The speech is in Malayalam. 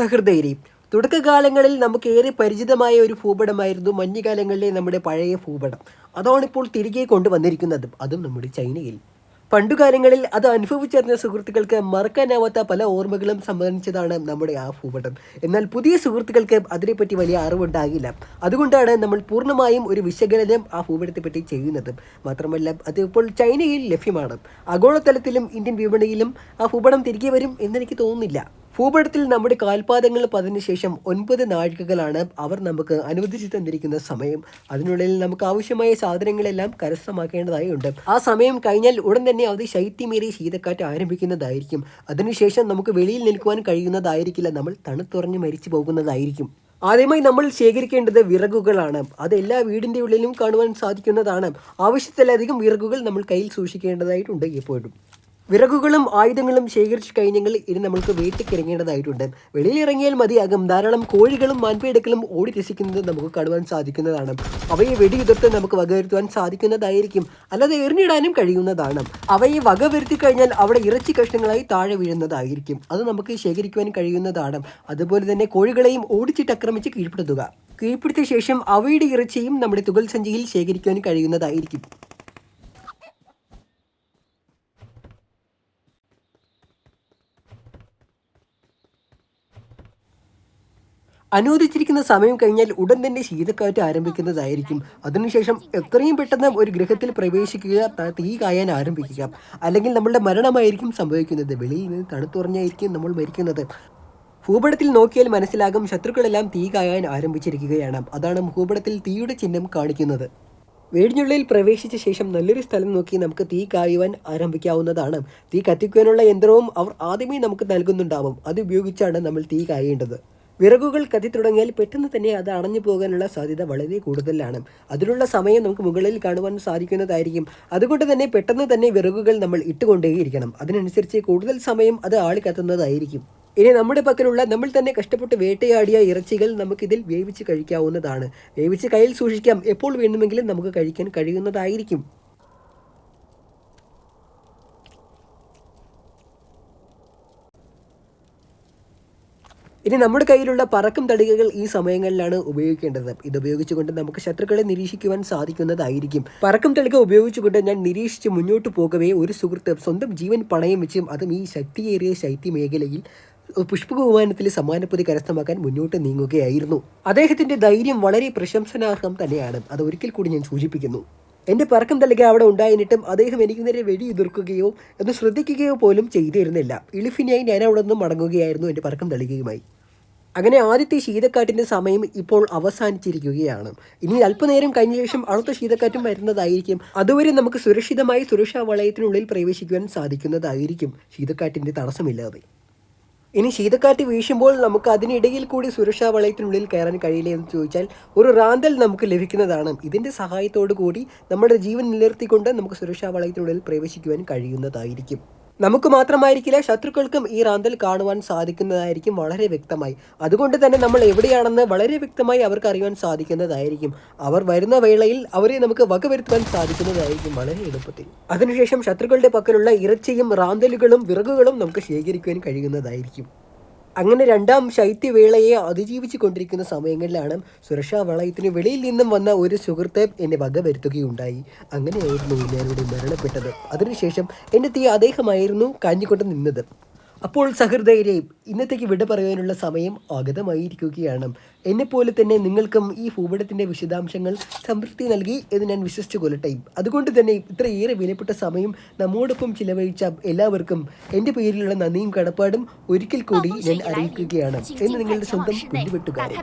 സഹൃദയരെ. തുടക്കകാലങ്ങളിൽ നമുക്ക് ഏറെ പരിചിതമായ ഒരു ഭൂപടമായിരുന്നു മഞ്ഞുകാലങ്ങളിലെ നമ്മുടെ പഴയ ഭൂപടം. അതാണിപ്പോൾ തിരികെ കൊണ്ടുവന്നിരിക്കുന്നത്. അതും നമ്മുടെ ചൈനയിൽ. പണ്ടുകാലങ്ങളിൽ അത് അനുഭവിച്ചറിഞ്ഞ സുഹൃത്തുക്കൾക്ക് മറക്കാനാവാത്ത പല ഓർമ്മകളും സമ്മാനിച്ചതാണ് നമ്മുടെ ആ ഭൂപടം. എന്നാൽ പുതിയ സുഹൃത്തുക്കൾക്ക് അതിനെപ്പറ്റി വലിയ അറിവുണ്ടാകില്ല. അതുകൊണ്ടാണ് നമ്മൾ പൂർണമായും ഒരു വിശകലനം ആ ഭൂപടത്തെപ്പറ്റി ചെയ്യുന്നത്. മാത്രമല്ല അത് ഇപ്പോൾ ചൈനയിൽ ലഭ്യമാണ്. ആഗോളതലത്തിലും ഇന്ത്യൻ വിപണിയിലും ആ ഭൂപടം തിരികെ വരും എന്നെനിക്ക് തോന്നുന്നില്ല. ഭൂപടത്തിൽ നമ്മുടെ കാൽപാദങ്ങൾ പതിന് ശേഷം ഒൻപത് നാഴികകളാണ് അവർ നമുക്ക് അനുവദിച്ചു തന്നിരിക്കുന്ന സമയം. അതിനുള്ളിൽ നമുക്ക് ആവശ്യമായ സാധനങ്ങളെല്ലാം കരസ്ഥമാക്കേണ്ടതായി ഉണ്ട്. ആ സമയം കഴിഞ്ഞാൽ ഉടൻ തന്നെ അത് ശൈത്യമേറിയ ശീതക്കാറ്റ് ആരംഭിക്കുന്നതായിരിക്കും. അതിനുശേഷം നമുക്ക് വെളിയിൽ നിൽക്കുവാൻ കഴിയുന്നതായിരിക്കില്ല. നമ്മൾ തണുത്തുറഞ്ഞ് മരിച്ചു പോകുന്നതായിരിക്കും. ആദ്യമായി നമ്മൾ ശേഖരിക്കേണ്ടത് വിറകുകളാണ്. അത് എല്ലാ വീടിന്റെ ഉള്ളിലും കാണുവാൻ സാധിക്കുന്നതാണ്. ആവശ്യത്തിലധികം വിറകുകൾ നമ്മൾ കയ്യിൽ സൂക്ഷിക്കേണ്ടതായിട്ടുണ്ട് എപ്പോഴും വിറകുകളും ആയുധങ്ങളും ശേഖരിച്ചു കഴിഞ്ഞെങ്കിൽ ഇനി നമ്മൾക്ക് വേട്ടയ്ക്കിറങ്ങേണ്ടതായിട്ടുണ്ട് വെളിയിൽ ഇറങ്ങിയാൽ മതിയാകും. ധാരാളം കോഴികളും മാൻപേടുക്കളും ഓടി രസിക്കുന്നത് നമുക്ക് കാണുവാൻ സാധിക്കുന്നതാണ്. അവയെ വെടിയുതിർത്ത് നമുക്ക് വകവരുത്തുവാൻ സാധിക്കുന്നതായിരിക്കും. അല്ലാതെ എറിഞ്ഞിടാനും കഴിയുന്നതാണ്. അവയെ വകവരുത്തി കഴിഞ്ഞാൽ അവിടെ ഇറച്ചി കഷ്ണങ്ങളായി താഴെ വീഴുന്നതായിരിക്കും. അത് നമുക്ക് ശേഖരിക്കുവാൻ കഴിയുന്നതാണ്. അതുപോലെ തന്നെ കോഴികളെയും ഓടിച്ചിട്ട് ആക്രമിച്ച് കീഴ്പ്പെടുത്തുക. കീഴ്പ്പെടുത്തിയ ശേഷം അവയുടെ ഇറച്ചിയും നമ്മുടെ തുകൽ സഞ്ചിയിൽ ശേഖരിക്കുവാൻ കഴിയുന്നതായിരിക്കും. അനുവദിച്ചിരിക്കുന്ന സമയം കഴിഞ്ഞാൽ ഉടൻ തന്നെ ശീതക്കാറ്റ് ആരംഭിക്കുന്നതായിരിക്കും. അതിനുശേഷം എത്രയും പെട്ടെന്ന് ഒരു ഗ്രഹത്തിൽ പ്രവേശിക്കുക ത- കായാൻ ആരംഭിക്കുക. അല്ലെങ്കിൽ നമ്മളുടെ മരണമായിരിക്കും സംഭവിക്കുന്നത്. വെളിയിൽ നിന്ന് തണുത്തുറഞ്ഞായിരിക്കും നമ്മൾ മരിക്കുന്നത്. ഭൂപടത്തിൽ നോക്കിയാൽ മനസ്സിലാകും ശത്രുക്കളെല്ലാം തീ കായാൻ ആരംഭിച്ചിരിക്കുകയാണ്. അതാണ് ഭൂപടത്തിൽ തീയുടെ ചിഹ്നം കാണിക്കുന്നത്. വീടിനുള്ളിൽ പ്രവേശിച്ച ശേഷം നല്ലൊരു സ്ഥലം നോക്കി നമുക്ക് തീ കായുവാൻ ആരംഭിക്കാവുന്നതാണ്. തീ കത്തിക്കുവാനുള്ള യന്ത്രവും അവർ ആദ്യമേ നമുക്ക് നൽകുന്നുണ്ടാവും. അത് ഉപയോഗിച്ചാണ് നമ്മൾ തീ കായേണ്ടത്. വിറകുകൾ കത്തി തുടങ്ങിയാൽ പെട്ടെന്ന് തന്നെ അത് അണഞ്ഞു പോകാനുള്ള സാധ്യത വളരെ കൂടുതലാണ്. അതിനുള്ള സമയം നമുക്ക് മുകളിൽ കാണുവാൻ സാധിക്കുന്നതായിരിക്കും. അതുകൊണ്ട് തന്നെ പെട്ടെന്ന് തന്നെ വിറകുകൾ നമ്മൾ ഇട്ടുകൊണ്ടേയിരിക്കണം അതിനനുസരിച്ച് കൂടുതൽ സമയം അത് ആളി കത്തുന്നതായിരിക്കും. ഇനി നമ്മുടെ പക്കലുള്ള നമ്മൾ തന്നെ കഷ്ടപ്പെട്ട് വേട്ടയാടിയ ഇറച്ചികൾ നമുക്കിതിൽ വേവിച്ച് കഴിക്കാവുന്നതാണ്. വേവിച്ച് കയ്യിൽ സൂക്ഷിക്കാം. എപ്പോൾ വേണമെങ്കിലും നമുക്ക് കഴിക്കാൻ കഴിയുന്നതായിരിക്കും. ഇനി നമ്മുടെ കയ്യിലുള്ള പറക്കും തടികകൾ ഈ സമയങ്ങളിലാണ് ഉപയോഗിക്കേണ്ടത്. ഇത് ഉപയോഗിച്ചുകൊണ്ട് നമുക്ക് ശത്രുക്കളെ നിരീക്ഷിക്കുവാൻ സാധിക്കുന്നതായിരിക്കും. പറക്കും തളിക ഉപയോഗിച്ചുകൊണ്ട് ഞാൻ നിരീക്ഷിച്ച് മുന്നോട്ട് പോകവേ ഒരു സുഹൃത്ത് സ്വന്തം ജീവൻ പണയം വെച്ചും അതും ഈ ശക്തിയേറിയ ശൈത്യ മേഖലയിൽ പുഷ്പക വിമാനത്തിൽ സമ്മാനപ്പൊതി കരസ്ഥമാക്കാൻ മുന്നോട്ട് നീങ്ങുകയായിരുന്നു. അദ്ദേഹത്തിന്റെ ധൈര്യം വളരെ പ്രശംസനാർഹം തന്നെയാണ്. അത് ഒരിക്കൽ കൂടി ഞാൻ സൂചിപ്പിക്കുന്നു. എന്റെ പറക്കം തലക അവിടെ ഉണ്ടായിരുന്നിട്ടും അദ്ദേഹം എനിക്ക് നേരെ വെടി എതിർക്കുകയോ എന്ന് ശ്രദ്ധിക്കുകയോ പോലും ചെയ്തിരുന്നില്ല. ഇളിഫിനായി ഞാൻ അവിടെ നിന്ന് മടങ്ങുകയായിരുന്നു എന്റെ പറക്കം തളികയുമായി അങ്ങനെ ആദ്യത്തെ ശീതക്കാറ്റിന്റെ സമയം ഇപ്പോൾ അവസാനിച്ചിരിക്കുകയാണ്. ഇനി അല്പനേരം കഴിഞ്ഞ ശേഷം അടുത്ത ശീതക്കാറ്റും വരുന്നതായിരിക്കും. അതുവരെ നമുക്ക് സുരക്ഷിതമായി സുരക്ഷാ വളയത്തിനുള്ളിൽ പ്രവേശിക്കുവാൻ സാധിക്കുന്നതായിരിക്കും ശീതക്കാറ്റിന്റെ തടസ്സമില്ലാതെ. ഇനി ശീതക്കാറ്റ് വീശുമ്പോൾ നമുക്ക് അതിനിടയിൽ കൂടി സുരക്ഷാ വളയത്തിനുള്ളിൽ കയറാൻ കഴിയില്ല എന്ന് ചോദിച്ചാൽ ഒരു റാന്തൽ നമുക്ക് ലഭിക്കുന്നതാണ്. ഇതിന്റെ സഹായത്തോടു കൂടി നമ്മുടെ ജീവൻ നിലനിർത്തിക്കൊണ്ട് നമുക്ക് സുരക്ഷാ വളയത്തിനുള്ളിൽ പ്രവേശിക്കുവാൻ കഴിയുന്നതായിരിക്കും. നമുക്ക് മാത്രമായിരിക്കില്ല ശത്രുക്കൾക്കും ഈ റാന്തൽ കാണുവാൻ സാധിക്കുന്നതായിരിക്കും വളരെ വ്യക്തമായി. അതുകൊണ്ട് തന്നെ നമ്മൾ എവിടെയാണെന്ന് വളരെ വ്യക്തമായി അവർക്ക് അറിയുവാൻ സാധിക്കുന്നതായിരിക്കും. അവർ വരുന്ന വേളയിൽ അവരെ നമുക്ക് വകവരുത്തുവാൻ സാധിക്കുന്നതായിരിക്കും വളരെ എളുപ്പത്തിൽ. അതിനുശേഷം ശത്രുക്കളുടെ പക്കലുള്ള ഇറച്ചിയും റാന്തലുകളും വിറകുകളും നമുക്ക് ശേഖരിക്കുവാൻ കഴിയുന്നതായിരിക്കും. അങ്ങനെ രണ്ടാം ശൈത്യവേളയെ അതിജീവിച്ചു കൊണ്ടിരിക്കുന്ന സമയങ്ങളിലാണ് സുരക്ഷാ വളയത്തിന് വെളിയിൽ നിന്നും വന്ന ഒരു സുഹൃത്തെ എന്നെ വക വരുത്തുകയുണ്ടായി. അങ്ങനെയായിരുന്നു ഞാനിവിടെ മരണപ്പെട്ടത്. അതിനുശേഷം എന്റെ തീ അദ്ദേഹമായിരുന്നു കാഞ്ഞിക്കൊണ്ട് നിന്നത്. അപ്പോൾ സഹൃദയരെയും ഇന്നത്തേക്ക് വിട പറയാനുള്ള സമയം ആഗതമായിരിക്കുകയാണ് എന്നെപ്പോലെ തന്നെ നിങ്ങൾക്കും ഈ ഭൂപടത്തിന്റെ വിശദാംശങ്ങൾ സംതൃപ്തി നൽകി എന്ന് ഞാൻ വിശ്വസിച്ചു കൊല്ലട്ടെ അതുകൊണ്ട് തന്നെ ഇത്രയേറെ വിലപ്പെട്ട സമയം നമ്മോടൊപ്പം ചിലവഴിച്ച എല്ലാവർക്കും എന്റെ പേരിലുള്ള നന്ദിയും കടപ്പാടും ഒരിക്കൽ കൂടി ഞാൻ അറിയിക്കുകയാണ് എന്ന് നിങ്ങളുടെ സ്വന്തം കുഞ്ഞുവെട്ടുകാരൻ